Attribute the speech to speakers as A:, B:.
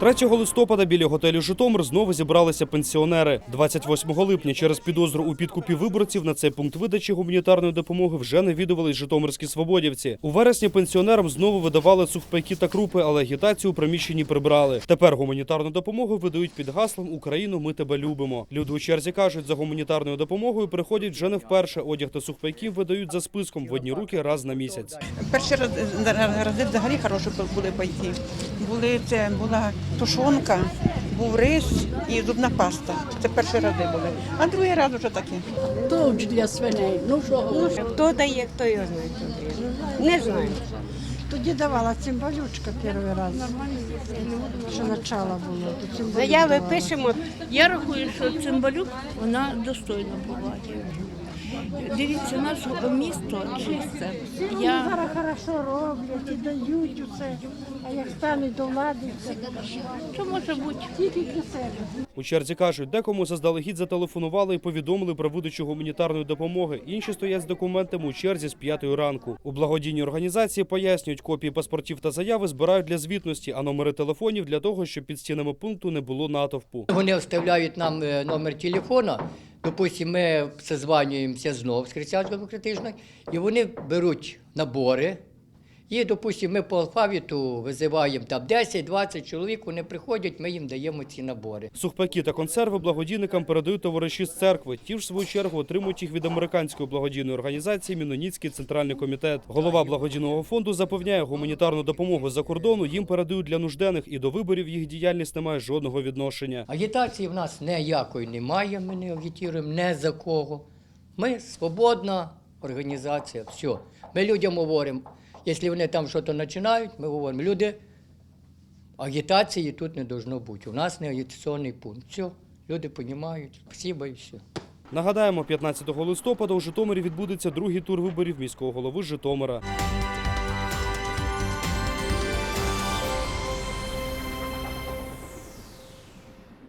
A: 3 листопада біля готелю Житомир знову зібралися пенсіонери. 28 липня через підозру у підкупі виборців на цей пункт видачі гуманітарної допомоги вже навідувались житомирські свободівці. У вересні пенсіонерам знову видавали сухпайки та крупи, але агітацію у приміщенні прибрали. Тепер гуманітарну допомогу видають під гаслом Україну, ми тебе любимо. Люди у черзі кажуть, за гуманітарною допомогою приходять вже не вперше. Одяг та сухпайків видають за списком в одні руки раз на місяць.
B: Перші раз- рази взагалі хороші були пайки. Були це була тушонка, був рис і зубна паста. Це перші рази були. А другий раз вже такі.
C: Товч для свиней. Ну що Ну,
D: Хто дає, хто його знає. Не знаю.
C: Тоді давала цимбалючка перший раз. Що начало було. то цимбалюк
D: Заяви
C: давала.
D: пишемо.
E: Я рахую, що Цимбалюк вона достойна була. Дивіться, наше місто чисте. Я
C: зараз хорошо роблять і дають усе. А як стануть до влади, це
E: що може бути?
C: тільки для себе.
A: У черзі кажуть, декому заздалегідь зателефонували і повідомили про видачу гуманітарної допомоги. Інші стоять з документами у черзі з п'ятої ранку. У благодійній організації пояснюють, копії паспортів та заяви збирають для звітності, а номери телефонів для того, щоб під стінами пункту не було натовпу.
F: Вони вставляють нам е, номер телефона. Допустимо, ми созванюємося знов з християнсько-демократичною, і вони беруть набори. І, допустимо, ми по алфавіту визиваємо там 10-20 чоловік, вони приходять, ми їм даємо ці набори.
A: Сухпайки та консерви благодійникам передають товариші з церкви. Ті ж в свою чергу отримують їх від американської благодійної організації Міноніцький центральний комітет. Голова благодійного фонду запевняє, гуманітарну допомогу за кордону їм передають для нужденних і до виборів їх діяльність не має жодного відношення.
F: Агітації в нас ніякої немає, ми не агітуємо ні за кого. Ми свободна організація, все. Ми людям говоримо, якщо вони там щось починають, ми говоримо, люди, агітації тут не повинно бути. У нас не агітаційний пункт. Все, люди розуміють, спасибо і все.
A: Нагадаємо, 15 листопада у Житомирі відбудеться другий тур виборів міського голови Житомира.